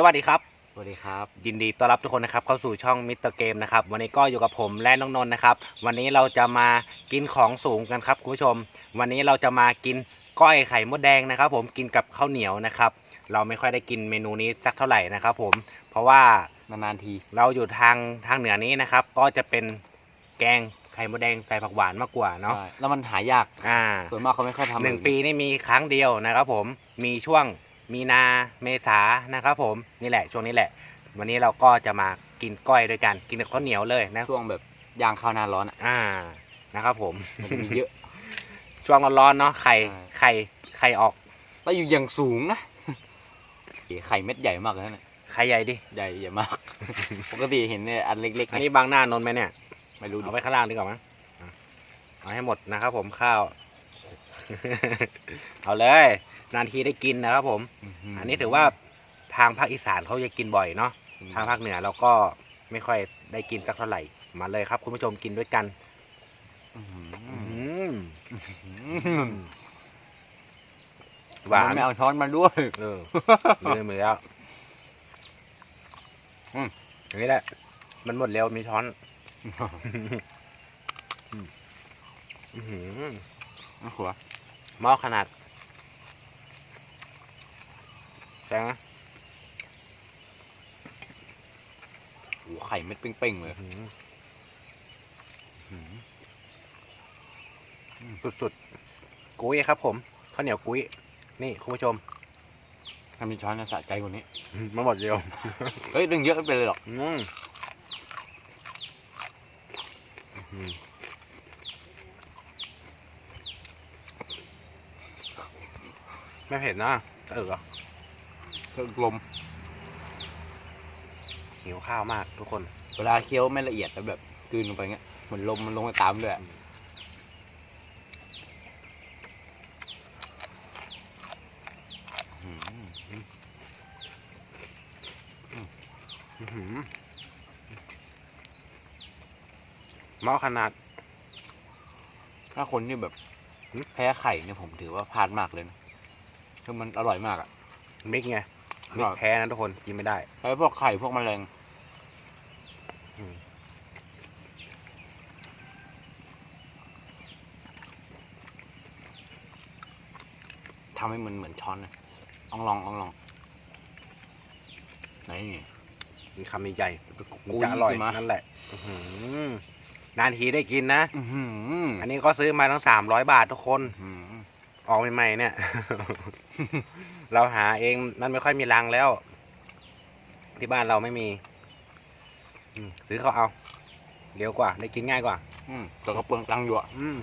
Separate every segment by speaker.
Speaker 1: สวัสดีครับ
Speaker 2: สวัสดีครับ
Speaker 1: ยินดีต้อนรับทุกคนนะครับเข้าสู่ช่องมิสเตอร์เกมนะครับ วันนี้ก็อยู่กับผมและน้องนนท์นะครับ วันนี้เราจะมากินของสูงกันครับคุณผู้ชม วันนี้เราจะมากินก้อยไข่มดแดงนะครับ ผมกินกับข้าวเหนียวนะครับ เราไม่ค่อยได้กินเมนูนี้สักเท่าไหร่นะครับ ผม เพราะว่านา
Speaker 2: นๆที
Speaker 1: เราอยู่ทางทางเหนือนี้นะครับ ก็จะเป็นแกงไข่มดแดงใส่ผักหวานมากกว่าเนาะ
Speaker 2: ใช่แล้วมันหายาก
Speaker 1: อ่า
Speaker 2: ส่วนมากเขาไม่ค่อยทำ
Speaker 1: หนึ่ง
Speaker 2: แบบ
Speaker 1: ปีนี่มีครั้งเดียวนะครับผม มีช่วง มีนาเมษานะครับผมนี่แหละ ช่วงนี้แหละ วันนี้เราก็จะมากินก้อยด้วยกัน กินกับข้าวเหนียวเลยนะ
Speaker 2: ช่วงแบบยางเข้าวหนาร้อนอะ
Speaker 1: อ่านะครับ ผม
Speaker 2: มันจะมีเยอะ
Speaker 1: ช่วงร้อนๆเนาะไข่
Speaker 2: ใช่
Speaker 1: ไข่ไข่ออก
Speaker 2: แล้วอยู่อย่างสูงนะไข่เม็ดใหญ่มากเลยนะเนี่ย
Speaker 1: ไข่ใหญ่ดิ
Speaker 2: ใหญ่ใหญ่มาก ปกติเห็นเนี่ยอันเล็กๆ
Speaker 1: อัน
Speaker 2: นะ
Speaker 1: นี้บางหน้านนท์ไหมเนี่ย
Speaker 2: ไม่รู้ดิ
Speaker 1: เอาไว้ข้างล่างดีกว่ามั้งอะเอาให้หมดนะครับผมข้าว เอาเลย นานทีได้กินนะครับผม อันนี้ถือว่าทางภาคอีสานเขาจะกินบ่อยเนาะทางภาคเหนือเราก็ไม่ค่อยได้กินสักเท่าไหร่ มาเลยครับ คุณผู้ชมกินด้วยกัน
Speaker 2: อื้อหือ
Speaker 1: อืม
Speaker 2: อื้อหือ
Speaker 1: หวาน
Speaker 2: ทำไมไม่เอาช้อนมาด้วย
Speaker 1: เออมือมือแล้ว
Speaker 2: อืม
Speaker 1: อย่างนี้แหละ มันหมดเร็วมีช้อนอื้อหือ
Speaker 2: นะขัว
Speaker 1: หม้อขนาดแจ้งนะ
Speaker 2: โอ้ไข่เม็ดเป้งๆเลย
Speaker 1: อื้อหือ
Speaker 2: อื้อหือ
Speaker 1: สุดๆ กุ้ยครับผมข้าวเหนียวกุ้ย นี่คุณผู้ชม
Speaker 2: ถ้ามีช้อนจะสะใจกว่านี้
Speaker 1: มันหมดเร็ว
Speaker 2: เฮ้ยเรื่องเยอะไม่เป็นไรหรอก
Speaker 1: อืมอืมไม่ เผ็ดนะเออ
Speaker 2: เครื่องลม
Speaker 1: หิวข้าวมากทุกคน
Speaker 2: เวลาเคี้ยวไม่ละเอียดแล้วแบบกลืนลงไปเงี้ยเหมือนลมมันลงไปตามด้วยอะอื้อหือ
Speaker 1: อื้อหือหม้อขนาด
Speaker 2: ถ้าคนที่แบบ
Speaker 1: หึ
Speaker 2: แพ้ไข่เนี่ยผมถือว่าพลาดมากเลยนะ คือมันอร่อยมากอะ
Speaker 1: มิกไงมิ
Speaker 2: ครั
Speaker 1: ก
Speaker 2: บ
Speaker 1: แพ้นะทุกคนกินไม่ได้
Speaker 2: ไอ้พวกไข่พวกแมลง
Speaker 1: อืม
Speaker 2: ทำให้มันเหมือนช้อนนะอองลองอองลองนี่
Speaker 1: มีคำใหญ่ๆ
Speaker 2: กุ้
Speaker 1: กุ้
Speaker 2: ย
Speaker 1: จะอร่อย
Speaker 2: ขึ้นมา
Speaker 1: นั่นแหละอื้อหือนานทีได้กินนะ
Speaker 2: อื้อหือ
Speaker 1: อันนี้ก็ซื้อมาตั้งสามร้อยบาททุกคน
Speaker 2: อื้อหือ
Speaker 1: ออกใหม่ๆเนี่ย เราหาเองมันไม่ค่อยมีรังแล้ว ที่บ้านเราไม่มีอืมซื้อเขาเอาเร็วกว่า ได้กินง่ายกว่า
Speaker 2: อืมแต่ก็เปลืองตังค์อยู่อะ
Speaker 1: อืม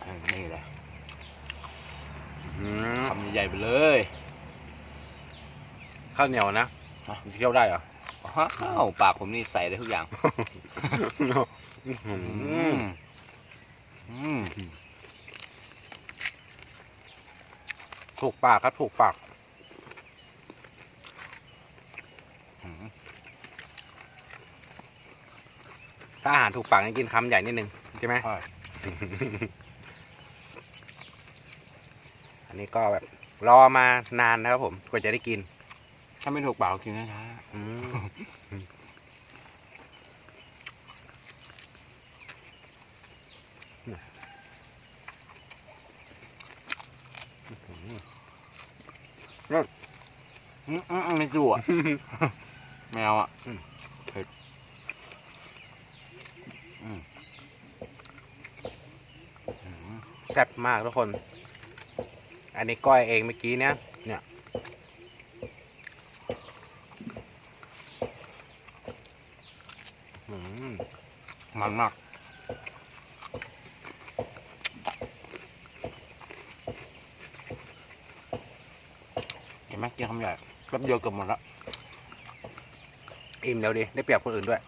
Speaker 2: เออนี่แหละ
Speaker 1: อืม
Speaker 2: ทำใหญ่ๆไปเลย
Speaker 1: ข้าวเหนียวนะ
Speaker 2: ฮะ
Speaker 1: เคี่ยวได้เหรอ
Speaker 2: อ้าวปากผมนี่ใส่ได้ทุกอย่าง
Speaker 1: อื้อหื
Speaker 2: อื
Speaker 1: อ
Speaker 2: มอืม
Speaker 1: ถูกปากครับถูกปาก
Speaker 2: อืม
Speaker 1: ถ้าอาหารถูกปากนี่กินคำใหญ่นิดนึงใช่ไหม
Speaker 2: ใช่
Speaker 1: อันนี้ก็แบบรอมานานนะครับผมกว่าจะได้กิน
Speaker 2: ถ้าไม่ถูกปากก็กินช้า
Speaker 1: อืมอืม
Speaker 2: ๆอืมอืมอืมไม่จู่อะ แมวอะ
Speaker 1: อืม
Speaker 2: เผ็ดอืมอืม
Speaker 1: แซ่บมากทุกคน อันนี้ก้อยเองเมื่อกี้เนี้ยเนี่ย อืม
Speaker 2: มันมาก เห็นไหมกินคำใหญ่แป๊บเดียวเกือบหมดละ
Speaker 1: อิ่มแล้วดิ ได้เปรียบคนอื่นด้วย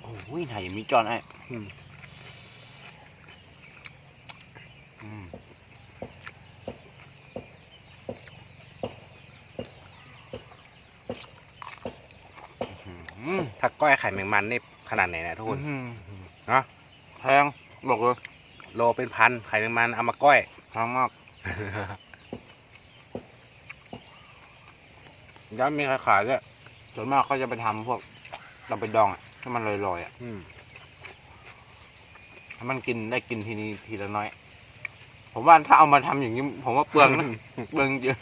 Speaker 2: โอ้ยไหนมีจอนไอ้
Speaker 1: อืม
Speaker 2: อืม
Speaker 1: อืมถ้า ก้อยไข่แมงมันนี่ขนาดไหนเนะทุกคน
Speaker 2: อืม
Speaker 1: เนาะ
Speaker 2: แพงบอกเลย
Speaker 1: โลเป็นพันไข่แมงมันเอามาก้อย
Speaker 2: แพงมาก
Speaker 1: ย้อนมีใครขายด้วย
Speaker 2: ส่วนมากเขาจะไปทำพวกเราไปดองอะให้มันลอยๆอะ
Speaker 1: อืม
Speaker 2: ให้มันกินได้กินทีนี้ทีละน้อย ผมว่าถ้าเอามาทำอย่างนี้ ผมว่าเปลืองนะ เปลืองเยอะ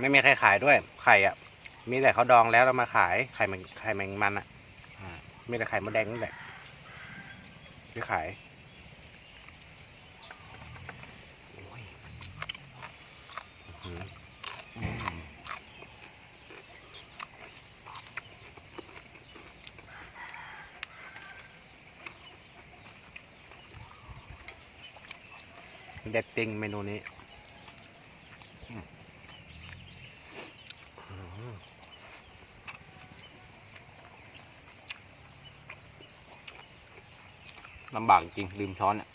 Speaker 1: ไม่มีใครขายด้วย ไข่อะ มีแต่เขาดองแล้วเรามาขาย ไข่แมงไข่แมงมันอะมีแต่ไข่มดแดงนั่แหละที่ขายเด็ดจริงเมนูนี้
Speaker 2: ลำบากจริงลืมช้อนอะ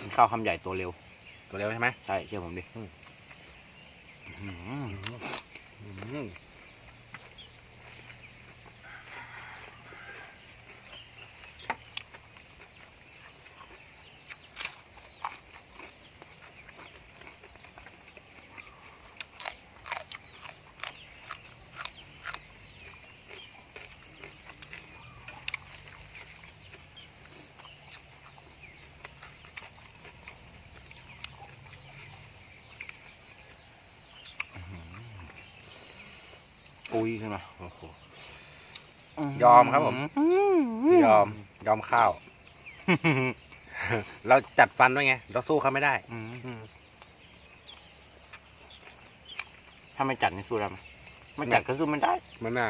Speaker 2: กินข้าวคำใหญ่ตัวเร็ว
Speaker 1: ตัวเร็วใช่ไหม
Speaker 2: ใช่เชื่อผมดิ
Speaker 1: อืม
Speaker 2: ปุยขึ้นมา
Speaker 1: โอ้โหยอมครับผม ยอม ยอมข้าว เราจัดฟันด้วยไง เราสู้เขาไม่ได้
Speaker 2: อืม
Speaker 1: อืม
Speaker 2: ถ้าไม่จัดนี่สู้ได้ไหมไม่จัดก็สู้ไม่ได้
Speaker 1: มันน่า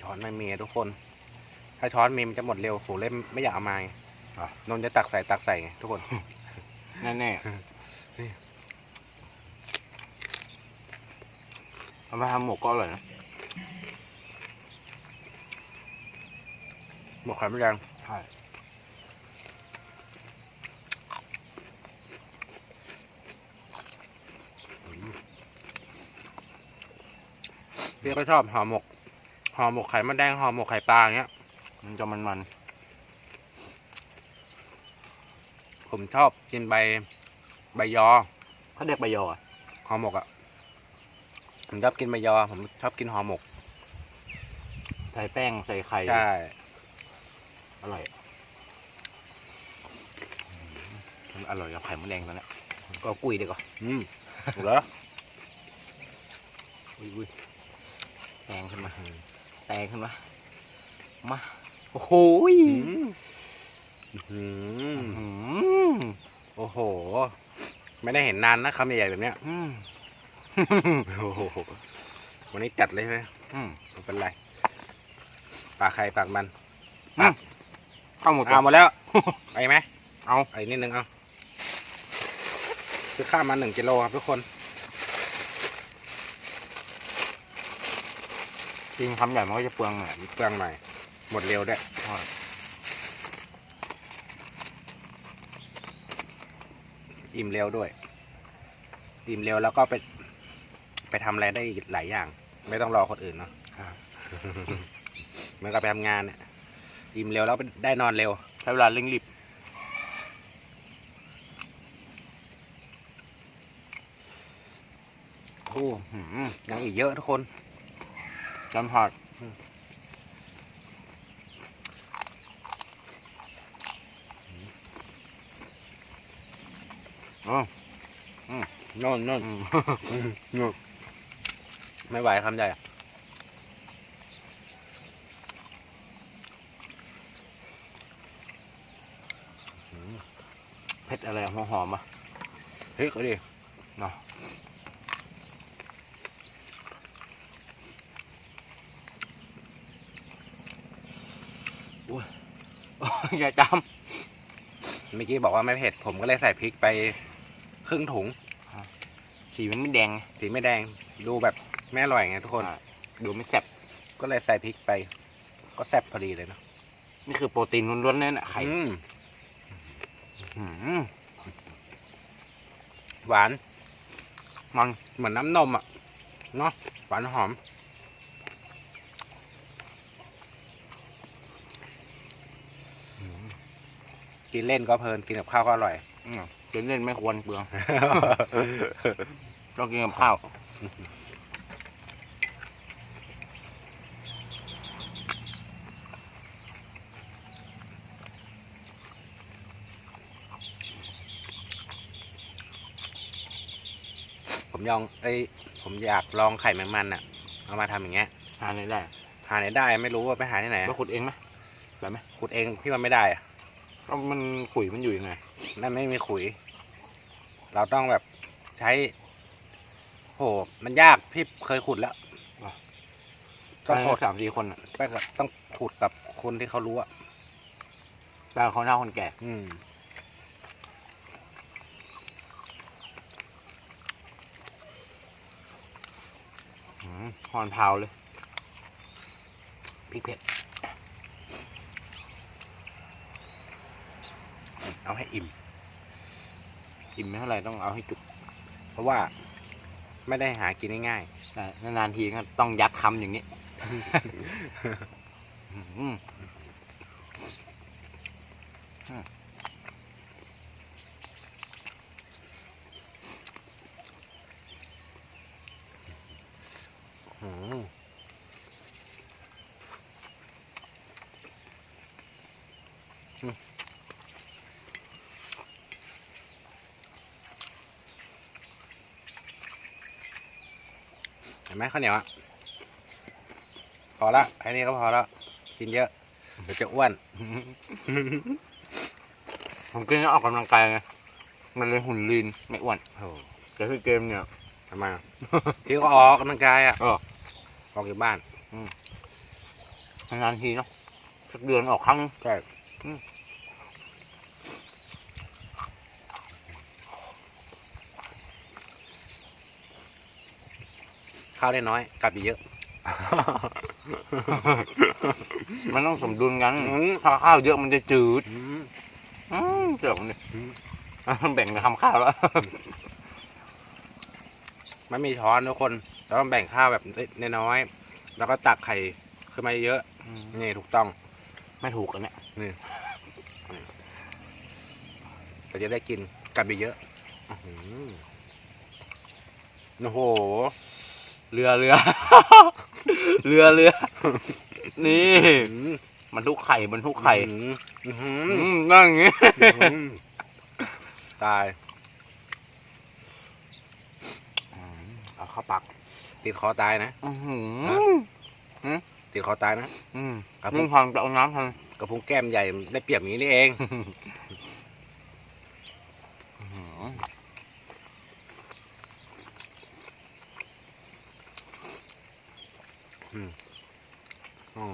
Speaker 1: ช้อนไม่มีอะทุกคน ถ้าช้อนมีมันจะหมดเร็วผมเล่มไม่อยากเอามาไง
Speaker 2: อะ
Speaker 1: นนท์จะตักใส่ตักใส่ไงทุกคน
Speaker 2: แน่แน่
Speaker 1: นี่
Speaker 2: ๆเอามาทำหมกก็อร่อยนะ
Speaker 1: หมกไข่ไม่แดง
Speaker 2: ใช่
Speaker 1: พี่ก็ชอบห่อหมกห่อหมกไข่มดแดงห่อหมกไข่ปลาอย่างเงี้ย
Speaker 2: มันจะมันมัน
Speaker 1: ผมชอบกินใบ ใบยอ
Speaker 2: ๆเขาเรียกใบยออะ
Speaker 1: ห่อหมกอะ ผมชอบกินใบยอ ผมชอบกินห่อหมก
Speaker 2: ใส่แป้งใส่ไข่
Speaker 1: ใช่
Speaker 2: อร่อย มันอร่อยกับไข่มดแดงตอนนี้ก็กุยดีกว่า
Speaker 1: อืมเหรอ
Speaker 2: อุ้ยอุ้ยแตงขึ้นมา แตงขึ้นมา มา โอ้โหย
Speaker 1: อืม
Speaker 2: อืม
Speaker 1: โอ้โห ไม่ได้เห็นนานนะคำใหญ่ๆแบบเนี้ย
Speaker 2: อืม
Speaker 1: โอ้โห วันนี้จัดเลยใช่ไหม
Speaker 2: อืม
Speaker 1: ไม่เป็นไรปากใครปากมัน
Speaker 2: เข้าหมด
Speaker 1: เอาหมดแล้วไปไหม
Speaker 2: เอา
Speaker 1: ไอ้นิดนึงเอาคือข้าวมาหนึ่งกิโลครับทุกคน
Speaker 2: จริงคำใหญ่มันก็จะเปลืองหน่อย
Speaker 1: เปลืองหน่อย หมดเร็วด้วย
Speaker 2: ใช่
Speaker 1: อิ่มเร็วด้วย อิ่มเร็วแล้วก็ไป ไปทำอะไรได้อีกหลายอย่าง ไม่ต้องรอคนอื่นเนาะเหมือนกับไปทำงานเนี่ยอิ่มเร็วแล้วได้นอนเร็ว
Speaker 2: ใช้เวลาเร่งรีบ
Speaker 1: โอ้
Speaker 2: อืม
Speaker 1: ยังอีกเยอะทุกคน
Speaker 2: จำผัด
Speaker 1: อ๋
Speaker 2: อน
Speaker 1: อนนอนน
Speaker 2: อ
Speaker 1: นไม่ไหวคำใหญ่
Speaker 2: เผ็ดอะไรหอมหอะ
Speaker 1: เฮ้ยก็ดี
Speaker 2: เนาะอย่าจำ
Speaker 1: เมื่อกี้บอกว่าไม่เผ็ด ผมก็เลยใส่พริกไป ครึ่งถุงำ
Speaker 2: สีมันไม่แดงไง
Speaker 1: สีไม่แดงดูแบบไม่อร่อยไงทุกคน
Speaker 2: อ่าดูไม่แซ่บ
Speaker 1: ก็เลยใส่พริกไป ก็แซ่บพอดีเลยเนอะ
Speaker 2: นี่คือโปรตีนล้วนๆเลยนะไข่
Speaker 1: อืม
Speaker 2: อื้อหือ
Speaker 1: หวาน
Speaker 2: มัน
Speaker 1: เหมือนน้ำนมอะเนาะหวานหอม
Speaker 2: อื้อ
Speaker 1: กินเล่นก็เพลินกินกับข้าวก็อร่อย
Speaker 2: อื มเล่นเล่นไม่ควรเปลือง ต้องกินกับข้าว
Speaker 1: ผมยองเอ้ยผมอยากลองไข่แมงมันอะ เอามาทำอย่างเงี้ย
Speaker 2: ทานได้ได้
Speaker 1: หาไหนได้ไม่รู้ว่าไปหาที่ไหนอะ
Speaker 2: แล้วขุดเองไหมได้ไหม
Speaker 1: ขุดเองพี่มันไม่ได้อะ
Speaker 2: ก็มันขุยมันอยู่ยังไง
Speaker 1: นั่นไม่มีขุย เราต้องแบบใช้โหมันยากพี่เคยขุดแล้ว
Speaker 2: ก็
Speaker 1: ต้องขุด
Speaker 2: สามสี่คนอะ
Speaker 1: ไปกับต้องขุดกับคนที่เขารู้อะ
Speaker 2: แต่คนเฒ่าคนแก่
Speaker 1: อืม
Speaker 2: อื้อหอนพาวเลย
Speaker 1: พริกเผ็ด เอาให้อิ่ม
Speaker 2: อิ่มไม่เท่าไหร่ต้องเอาให้จุก
Speaker 1: เพราะว่าไม่ได้หากินง่าย
Speaker 2: แต่นานๆทีก็ต้องยัดคำอย่างนี้ อื
Speaker 1: มอืมเห็น ไหมข้าวเหนียวอะพอละแค่นี้ก็พอแล้วกินเยอะเดี๋ยวจะอ้วน
Speaker 2: ผมกินแล้วออกกำลังกายไงมันเลยหุ่นลีนไม่อ้วน
Speaker 1: โอ้
Speaker 2: แต่คือเกมเนี่ย
Speaker 1: ทำไมอะ พี่ก็ออกกำลังกายอะ
Speaker 2: เออ
Speaker 1: ออกจากบ้าน
Speaker 2: นานๆทีเนาะสักเดือนออกครั้ง
Speaker 1: ใช่
Speaker 2: อืมา
Speaker 1: วได้น้อยกลับอีกเยอะ
Speaker 2: มันต้องสมดุลกัน
Speaker 1: อืม
Speaker 2: ถ้าข้าวเยอะมันจะจืด
Speaker 1: อืม
Speaker 2: อืมเจ๋งเลย
Speaker 1: อืม
Speaker 2: อะแบ่งกันทำข้าวแล้ว
Speaker 1: มันมีช้อนทุกคนเราต้องแบ่งข้าวแบบน้อยๆแล้วก็ตักไข่ขึ้นมาเยอะนี่ถูกต้อง
Speaker 2: ไม่ถูกกันเนี่ย
Speaker 1: ก็จะได้กินกลับไปเยอะอื้อหือโอ้โห
Speaker 2: เรือเรือ เรือเรือ นี่
Speaker 1: อืม
Speaker 2: มันทุกไข่ มันทุกไข่
Speaker 1: อื้อหือ
Speaker 2: อืมนั่งอย่างงี้
Speaker 1: อื้อหือตาย
Speaker 2: เอาเข้าปาก
Speaker 1: ติดคอตายนะ
Speaker 2: อื้อหือ
Speaker 1: ติดคอตายนะ
Speaker 2: อืม
Speaker 1: ครับ
Speaker 2: นุ่งพันไปเอาน้ำพัน
Speaker 1: กระพุ้งแก้มใหญ่ได้เปรียบอย่างนี้นี่เอง
Speaker 2: อื้อหือ
Speaker 1: อ๋อ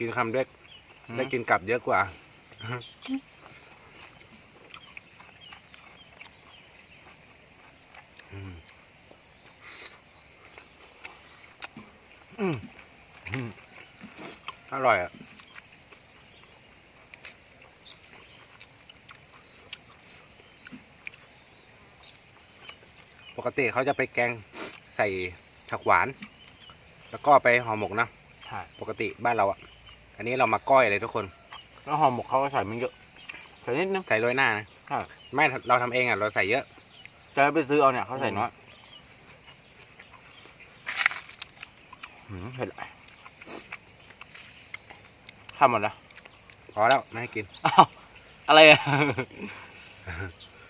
Speaker 1: กินคำเล็กได้กินกลับเยอะกว่าอืม
Speaker 2: อืม
Speaker 1: อร่อยอะปกติเขาจะไปแกงใส่ผักหวาน แล้วก็ไปห่อหมกนะ
Speaker 2: ใช่
Speaker 1: ปกติบ้านเราอะ อันนี้เรามาก้อยเลยทุกคน
Speaker 2: แล้วห่อหมกเขาก็ใส่มันเยอะใส่นิดนึง
Speaker 1: ใส่โรยหน้านะ
Speaker 2: ใช่
Speaker 1: ไม่เราทำเองอะเราใส่เยอะ
Speaker 2: จะไปซื้อเอาเนี่ยเขาใส่น้อยหืมเผ็ดอะข้ามหมดแล้ว
Speaker 1: พอแล้วไม่ให้กิน
Speaker 2: อ้าวอะไรอะ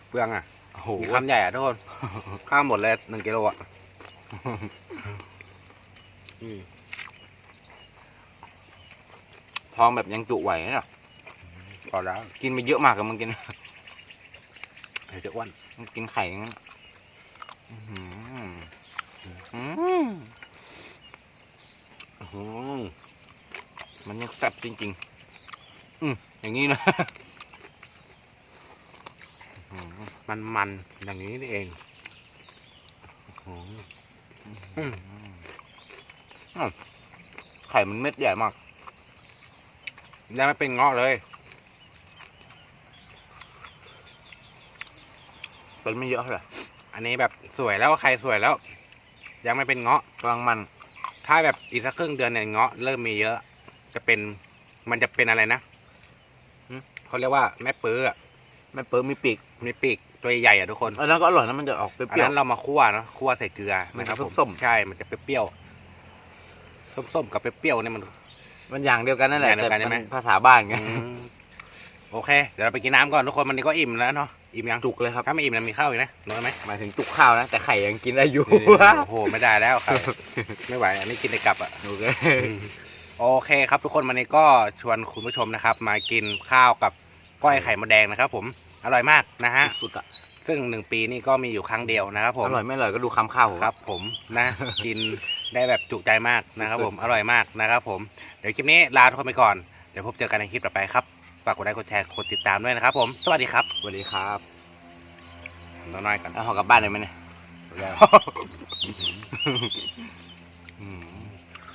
Speaker 1: เปลืองอะ
Speaker 2: โอ้โห
Speaker 1: มีคำใหญ่อะทุกคน ข้าวหมดเลยหนึ่งกิโลอะอืม
Speaker 2: ท้องแบบยังจุไหวเนี่ย
Speaker 1: พอแล้ว
Speaker 2: กินไปเยอะมากกับมึงกิน
Speaker 1: เดี๋ยวจะอ้วน
Speaker 2: มึงกินไข่อย่างนั้นอื้อหืออืม
Speaker 1: อืม
Speaker 2: มันยังแซ่บจริงๆ อืมอย่างนี้นะอืม
Speaker 1: มันมันๆอย่างนี้นี่เองอืมอืม
Speaker 2: อืมไข่มันเม็ดใหญ่มาก
Speaker 1: ยังไม่เป็นเงาะเลย
Speaker 2: เป็นไม่เยอะเท่าไหร่
Speaker 1: อันนี้แบบสวยแล้วใครสวยแล้ว ยังไม่เป็นเงาะ
Speaker 2: กำลังมัน
Speaker 1: ถ้าแบบอีกสักครึ่งเดือนเนี่ยเงาะเริ่มมีเยอะ จะเป็นมันจะเป็นอะไรนะหึเขาเรียกว่าแม่ปื้ออะ
Speaker 2: ไม่เปิดมีปีก
Speaker 1: มีปีกตัวใหญ่อะทุกคน
Speaker 2: อันนั้นก็อร่อยนะมันจะออกเป
Speaker 1: อัน
Speaker 2: รี้ยว
Speaker 1: นั้นเรามาคั่วเนอะคั่วใส่เกลือ
Speaker 2: มัน
Speaker 1: นะ
Speaker 2: จะ
Speaker 1: ครับผม
Speaker 2: ส้มๆ
Speaker 1: ใช่มันจะเปรี้ยวๆส้มๆกับเปรี้ยวๆเนี่ยมัน
Speaker 2: ๆ มันอย่างเดียวกันนั่นแหละ
Speaker 1: อย่างเดียวกัน
Speaker 2: แต่
Speaker 1: ใช่ไหม
Speaker 2: ภาษาบ้านไง
Speaker 1: อืมโอเค เดี๋ยวเราไปกินน้ำก่อนทุกคนวันนี้ก็อิ่มแล้วเนาะอิ่มยัง
Speaker 2: จุกเลยครับ
Speaker 1: ถ้าไม่อิ่มนะมีข้าวอีกนะน้อยไหม
Speaker 2: หมายถึงจุกข้าวนะ แต่ไข่ยังกินได้อยู่
Speaker 1: นี่โอ้โหไม่ได้แล้วครับ ไม่ไหวอันนี้กินในกลับอะ
Speaker 2: โอเค
Speaker 1: โอเคครับ ทุกคนวันนี้ก็ชวนคุณผู้ชมนะครับ มากินข้าวกับก้อยไข่มดแดงนะครับ ผมอร่อยมากนะฮะ
Speaker 2: สุดอะ
Speaker 1: ซึ่งหนึ่งปีนี่ก็มีอยู่ครั้งเดียวนะครับผม
Speaker 2: อร่อยไม่อร่อยก็ดูคำข้าวผม
Speaker 1: ครับผมนะ กินได้แบบจุใจมากนะครับผมอร่อยมากนะครับผมเดี๋ยวคลิปนี้ลาทุกคนไปก่อนเดี๋ยวพบเจอกันในคลิปต่อไปครับฝากกดไลค์กดแชร์กดติดตามด้วยนะครับผมสวัสดีครับ
Speaker 2: สวัสดีครับ
Speaker 1: น้อยๆกัน
Speaker 2: เอาห่อกลับบ้านเลยไหมเนี่ย
Speaker 1: แล้ว
Speaker 2: อืม